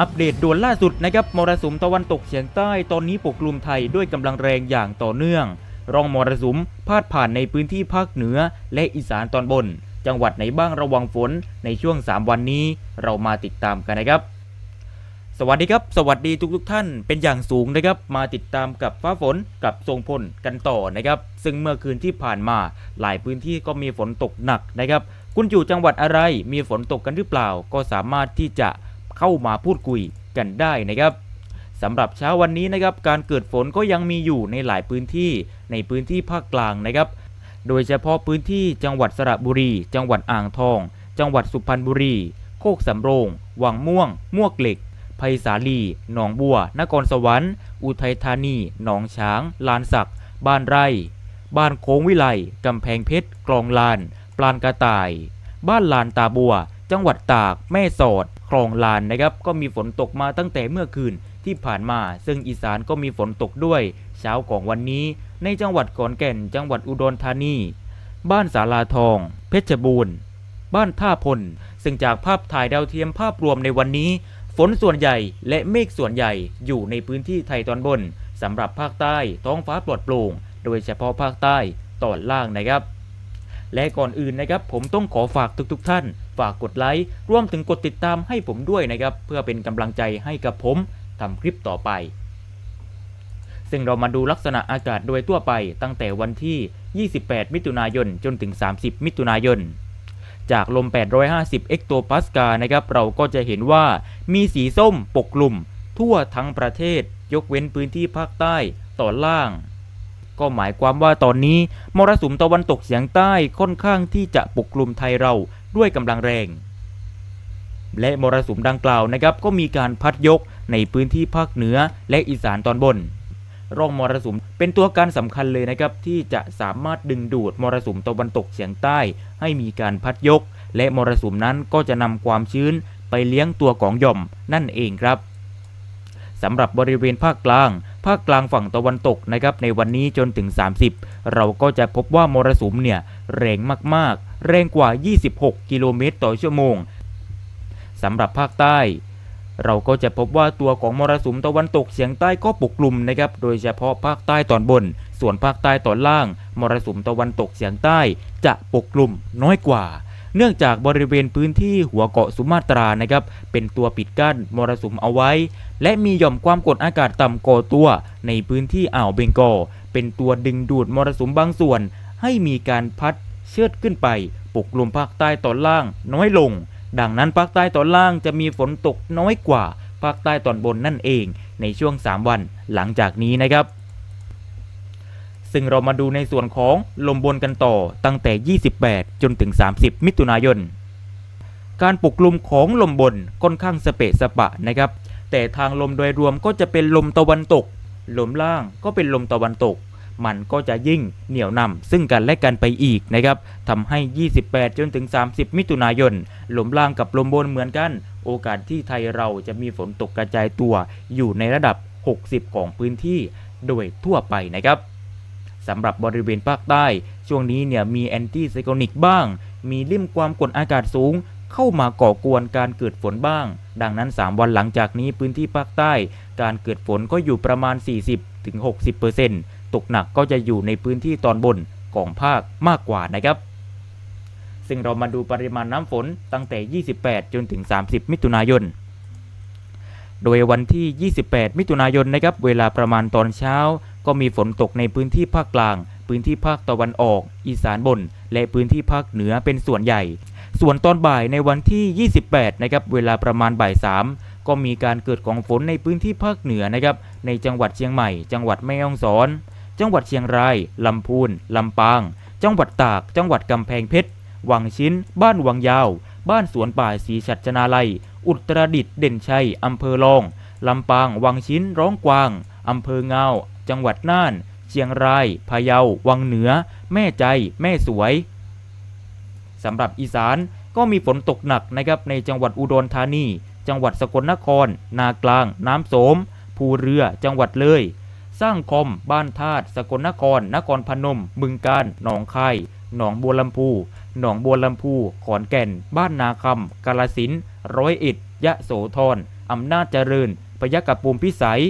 อัปเดตด่วนล่าสุดนะครับมรสุมตะวันตกเฉียงใต้ตอนนี้ปกคลุมไทยด้วยกำลังแรงอย่างต่อเนื่อง ร่องมรสุมพาดผ่านในพื้นที่ภาคเหนือและอีสานตอนบน จังหวัดไหนบ้างระวังฝนในช่วง 3 วันนี้เรามาติดตามกันนะครับ สวัสดีครับ สวัสดีทุกทท่านเป็นอย่างสูงนะครับ มาติดตามกับฟ้าฝนกับทรงพลกันต่อนะครับ ซึ่งเมื่อคืนที่ผ่านมาหลายพื้นที่ก็มีฝนตกหนักนะครับ คุณอยู่จังหวัดอะไรมีฝนตกกันหรือเปล่า ก็สามารถที่จะ เข้ามาพูดคุยกันได้นะครับสำหรับเช้าวันนี้นะครับการเกิดฝนก็ยังมีอยู่ในหลายพื้นที่ในพื้นที่ภาคกลางนะครับ โดยเฉพาะพื้นที่จังหวัดสระบุรี จังหวัดอ่างทอง จังหวัดสุพรรณบุรี โคกสำโรงวังม่วงมวกเหล็กไผ่สาลี หนองบัว นครสวรรค์ อุทัยธานี หนองช้าง ลานสัก บ้านไร่ บ้านโค้งวิไล กำแพงเพชร กลองลาน ปลานกระต่าย บ้านลานตาบัว จังหวัดตาก แม่สอด คลองลานนะครับ ก็มีฝนตกมาตั้งแต่เมื่อคืนที่ผ่านมา ซึ่งอีสานก็มีฝนตกด้วย เช้าของวันนี้ ในจังหวัดขอนแก่น จังหวัดอุดรธานี บ้านสาลาทอง เพชรบูรณ์ บ้านท่าพล ซึ่งจากภาพถ่ายดาวเทียมภาพรวมในวันนี้ ฝนส่วนใหญ่และเมฆส่วนใหญ่อยู่ในพื้นที่ไทยตอนบนสำหรับภาคใต้ท้องฟ้าปลอดโปร่ง โดยเฉพาะภาคใต้ตอนล่างนะครับ และก่อนอื่นนะครับผมต้องขอฝากทุกๆทท่าน ฝากกดไลค์รวมถึงกดติดตามให้ผมด้วยนะครับ เพื่อเป็นกำลังใจให้กับผมทำคลิปต่อไป ซึ่งเรามาดูลักษณะอากาศโดยทั่วไปตั้งแต่วันที่ 28 มิถุนายนจนถึง 30 มิถุนายน จากลม 850 เอ็กโตปาสกานะครับ เราก็จะเห็นว่ามีสีส้มปกกลุ่ม ทั่วทั้งประเทศ ยกเว้นพื้นที่ภาคใต้ตอนล่างก็หมายความว่าตอนนี้มรสุมตะวันตกเฉียงใต้ค่อนข้างที่จะปกกลุ่มไทยเรา ด้วยกำลังแรง และมรสุมดังกล่าวนะครับก็มีการพัดยกในพื้นที่ภาคเหนือและอีสานตอนบน ร่องมรสุมเป็นตัวการสำคัญเลยนะครับที่จะสามารถดึงดูดมรสุมตะวันตกเฉียงใต้ ให้มีการพัดยก และมรสุมนั้นก็จะนำความชื้นไปเลี้ยงตัวของหย่อมนั่นเองครับ สำหรับบริเวณภาคกลาง ภาคกลางฝั่งตะวันตกนะครับในวันนี้จนถึง 30 เราก็จะพบว่ามรสุมเนี่ยแรงมากๆ แรงกว่า 26 กิโลเมตรต่อชั่วโมงสำหรับภาคใต้ เราก็จะพบว่าตัวของมรสุมตะวันตกเฉียงใต้ก็ปกคลุมนะครับโดยเฉพาะภาคใต้ตอนบน ส่วนภาคใต้ตอนล่าง มรสุมตะวันตกเฉียงใต้จะปกคลุมน้อยกว่า เนื่องจากบริเวณพื้นที่หัวเกาะสุมาตรานะครับเป็นตัวปิดกั้นมรสุมเอาไว้ และมีหย่อมความกดอากาศต่ำก่อตัว ในพื้นที่อ่าวเบงกอลเป็นตัวดึงดูดมรสุมบางส่วน ให้มีการพัดเชิดขึ้นไป ปกคลุมภาคใต้ตอนล่างน้อยลง ดังนั้นภาคใต้ตอนล่างจะมีฝนตกน้อยกว่าภาคใต้ตอนบนนั่นเอง ในช่วง 3 วันหลังจากนี้นะครับ ซึ่งเรามาดูในส่วนของลมบนกันต่อตั้งแต่ 28 จนถึง 30 มิถุนายน การปกคลุมของลมบนค่อนข้างสเปะสปะนะครับ แต่ทางลมโดยรวมก็จะเป็นลมตะวันตก ลมล่างก็เป็นลมตะวันตก มันก็จะยิ่งเหนี่ยวนำซึ่งกันและกันไปอีกนะครับทำให้ 28 จนถึง 30 มิถุนายน ลมล่างกับลมบนเหมือนกัน โอกาสที่ไทยเราจะมีฝนตกกระจายตัวอยู่ในระดับ 60 ของพื้นที่โดยทั่วไปนะครับ สำหรับบริเวณภาคใต้ ช่วงนี้เนี่ยมีแอนตี้ไซโคนิกบ้าง มีลิ่มความกดอากาศสูง เข้ามาก่อกวนการเกิดฝนบ้าง ดังนั้น 3 วันหลังจากนี้พื้นที่ภาคใต้ การเกิดฝนก็อยู่ประมาณ 40-60%ตกหนักก็จะอยู่ในพื้นที่ตอนบนของภาคมากกว่านะครับ ซึ่งเรามาดูปริมาณน้ำฝนตั้งแต่ 28 จนถึง 30 มิถุนายนโดยวันที่ 28 มิถุนายนนะครับ เวลาประมาณตอนเช้า ก็มีฝนตกในพื้นที่ภาคกลาง พื้นที่ภาคตะวันออก อีสานบน และพื้นที่ภาคเหนือเป็นส่วนใหญ่ ส่วนตอนบ่ายในวันที่ 28 นะครับ เวลาประมาณบ่าย3ก็มีการเกิดของฝนในพื้นที่ภาคเหนือนะครับ ในจังหวัดเชียงใหม่ จังหวัดแม่ฮ่องสอน จังหวัดเชียงราย ลำพูน ลำปาง จังหวัดตาก จังหวัดกำแพงเพชร วังชิ้น บ้านวังยาว บ้านสวนป่าศรีชัชนาลัย อุตรดิตถ์ เด่นชัย อำเภอรอง ลำปาง วังชิ้น ร้องกวาง อำเภอเงา จังหวัดน่าน เชียงราย พะเยา วังเหนือ แม่ใจ แม่สวยสำหรับอีสานก็มีฝนตกหนักนะครับในจังหวัดอุดรธานี จังหวัดสกลนคร นากลาง น้ำโสม ภูเรือ จังหวัดเลย สร้างคอม บ้านธาตุสกลนคร นครพนม บึงกาฬ หนองคาย หนองบัวลำพู หนองบัวลำพู ขอนแก่น บ้านนาคำกาลสิน ร้อยเอ็ด ยะโสธรอำนาจเจริญพยัคฆภูมพิสัย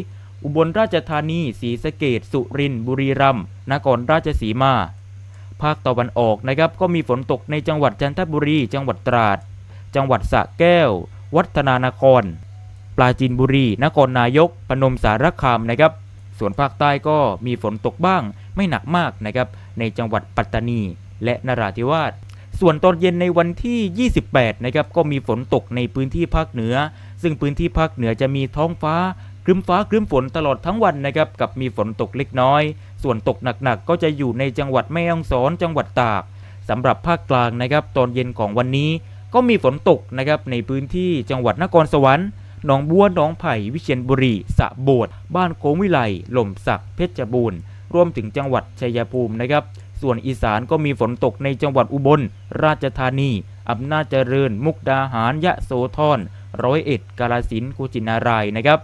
อุบลราชธานีศรีสะเกดสุรินทร์บุรีรัมย์นครราชสีมา ภาคตะวันออกนะครับก็มีฝนตกในจังหวัดจันทบุรี จังหวัดตราด จังหวัดสระแก้ว วัฒนานคร ปราจีนบุรี นครนายก พนมสารคามนะครับ ส่วนภาคใต้ก็มีฝนตกบ้างไม่หนักมากนะครับในจังหวัดปัตตานี และนราธิวาสส่วนตอนเย็นในวันที่ 28 นะครับ ก็มีฝนตกในพื้นที่ภาคเหนือ ซึ่งพื้นที่ภาคเหนือจะมีท้องฟ้า ครึ้มฟ้าครึ้มฝนตลอดทั้งวันนะครับกับมีฝนตกเล็กน้อย ส่วนตกหนักๆ ก็จะอยู่ในจังหวัดแม่ฮ่องสอนจังหวัดตากสำหรับภาคกลางนะครับตอนเย็นของวันนี้ ก็มีฝนตกนะครับในพื้นที่จังหวัดนครสวรรค์หนองบัวหนองไผ่วิเชียรบุรีสะโบดบ้านโค้งวิไลหล่มสักเพชรบูรณ์รวมถึงจังหวัดชัยภูมินะครับ ส่วนอีสานก็มีฝนตกในจังหวัดอุบล ราชธานีอำนาจเจริญ มุกดาหารยะโสธรร้อยเอ็ดกาลสินธุ์กุชินารายนะครับ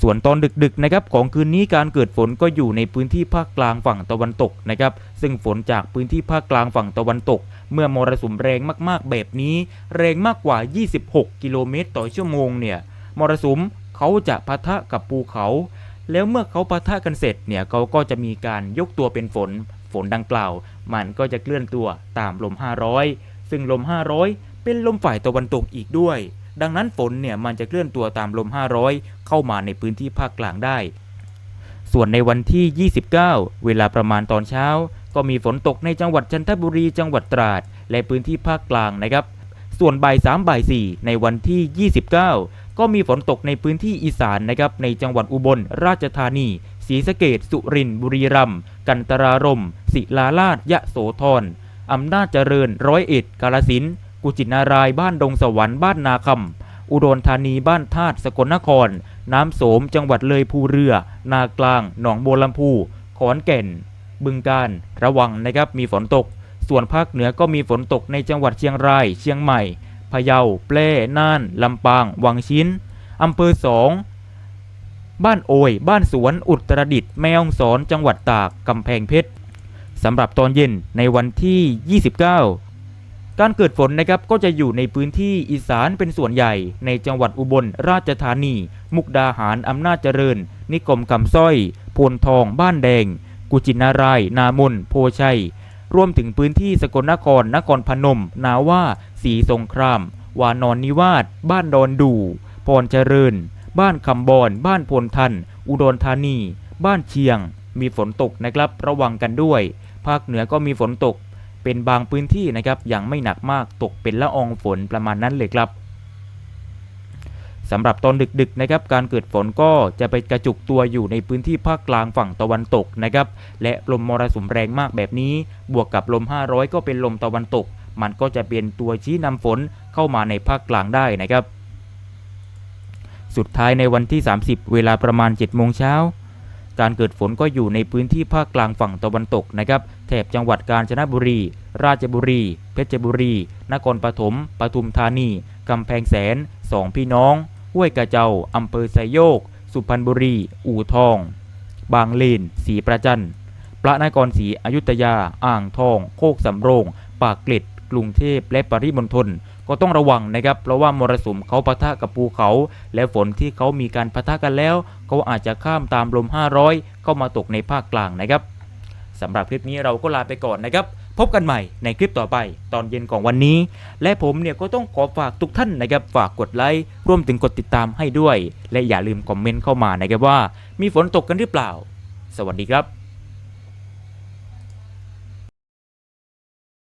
ส่วนตอนดึกๆนะครับของคืนนี้การเกิดฝนก็อยู่ในพื้นที่ภาคกลางฝั่งตะวันตกนะครับซึ่งฝนจากพื้นที่ภาคกลางฝั่งตะวันตก เมื่อมรสุมแรงมากๆ แบบนี้ แรงมากกว่า 26 กิโลเมตรต่อชั่วโมงเนี่ยมรสุมเขาจะปะทะกับภูเขา แล้วเมื่อเขาปะทะกันเสร็จเนี่ยเขาก็จะมีการยกตัวเป็นฝน ฝนดังกล่าว มันก็จะเคลื่อนตัวตามลม 500 ซึ่งลม 500 เป็นลมฝ่ายตะวันตกอีกด้วย ดังนั้นฝนเนี่ยมันจะเคลื่อนตัวตามลม 500 เข้ามาในพื้นที่ภาคกลางได้ ส่วนในวันที่ 29 เวลาประมาณตอนเช้า ก็มีฝนตกในจังหวัดจันทบุรี จังหวัดตราด และพื้นที่ภาคกลางนะครับ ส่วนบ่าย3บ่าย4ในวันที่ 29 ก็มีฝนตกในพื้นที่อีสานนะครับในจังหวัดอุบลราชธานีศรีสะเกดสุรินทร์บุรีรัมย์กันตรารมศิลาลาดยะโสธรอำนาจเจริญร้อยเอ็ดกาลสินธุ์ กุจินารายบ้านดงสวรรค์บ้านนาคำอุดรธานีบ้านธาตุสกลนคร น้ำโสมจังหวัดเลยภูเรือ นากลาง หนองบัวลำพูขอนแก่น บึงการ ระวังนะครับมีฝนตก ส่วนภาคเหนือก็มีฝนตกในจังหวัดเชียงราย เชียงใหม่พะเยาแพร่น่าน ลำปาง วังชิ้นอำเภอสองบ้านโอย บ้านสวน อุตรดิตถ์แม่ฮ่องสอน จังหวัดตาก กำแพงเพชร สำหรับตอนเย็นในวันที่ 29 การเกิดฝนนะครับก็จะอยู่ในพื้นที่อีสานเป็นส่วนใหญ่ ในจังหวัดอุบลราชธานี มุกดาหารอำนาจเจริญ นิคมคำสร้อยโพนทองบ้านแดง กุจินาราย นามนโพชัย รวมถึงพื้นที่สกลนครนครพนม นาว่าสีสงคราม วานอนนิวาสบ้านดอนดูพรเจริญ บ้านคำบอนบ้านพลทัน อุดรธานี บ้านเชียง มีฝนตกนะครับระวังกันด้วย ภาคเหนือก็มีฝนตก เป็นบางพื้นที่นะครับยังไม่หนักมากตกเป็นละอองฝนประมาณนั้นเลยครับสำหรับตอนดึกๆนะครับการเกิดฝนก็จะไปกระจุกตัวอยู่ในพื้นที่ภาคกลางฝั่งตะวันตกนะครับและลมมรสุมแรงมากแบบนี้ บวกกับลม 500 ก็เป็นลมตะวันตก มันก็จะเป็นตัวชี้นำฝนเข้ามาในภาคกลางได้นะครับ สุดท้ายในวันที่ 30 เวลาประมาณ7โมงเช้า การเกิดฝนก็อยู่ในพื้นที่ภาคกลางฝั่งตะวันตกนะครับแถบจังหวัดกาญจนบุรี ราชบุรี เพชรบุรี นครปฐมปทุมธานี กำแพงแสนสองพี่น้อง ห้วยกระเจ้า อำเภอไซโยก สุพรรณบุรี อู่ทอง บางเลนสีประจันพระนครศรีอยุธยา อ่างทอง โคกสำโรง ปากเกร็ด กรุงเทพและปริมณฑล ก็ต้องระวังนะครับ เพราะว่ามรสุมเขาปะทะกับภูเขา และฝนที่เขามีการปะทะกันแล้วเขาอาจจะข้ามตามลม 500 เข้ามาตกในภาคกลางนะครับสำหรับคลิปนี้เราก็ลาไปก่อนนะครับ พบกันใหม่ในคลิปต่อไป ตอนเย็นของวันนี้ และผมเนี่ยก็ต้องขอฝากทุกท่านนะครับ ฝากกดไลค์ร่วมถึงกดติดตามให้ด้วย และอย่าลืมคอมเมนต์เข้ามานะครับว่า มีฝนตกกันหรือเปล่า สวัสดีครับ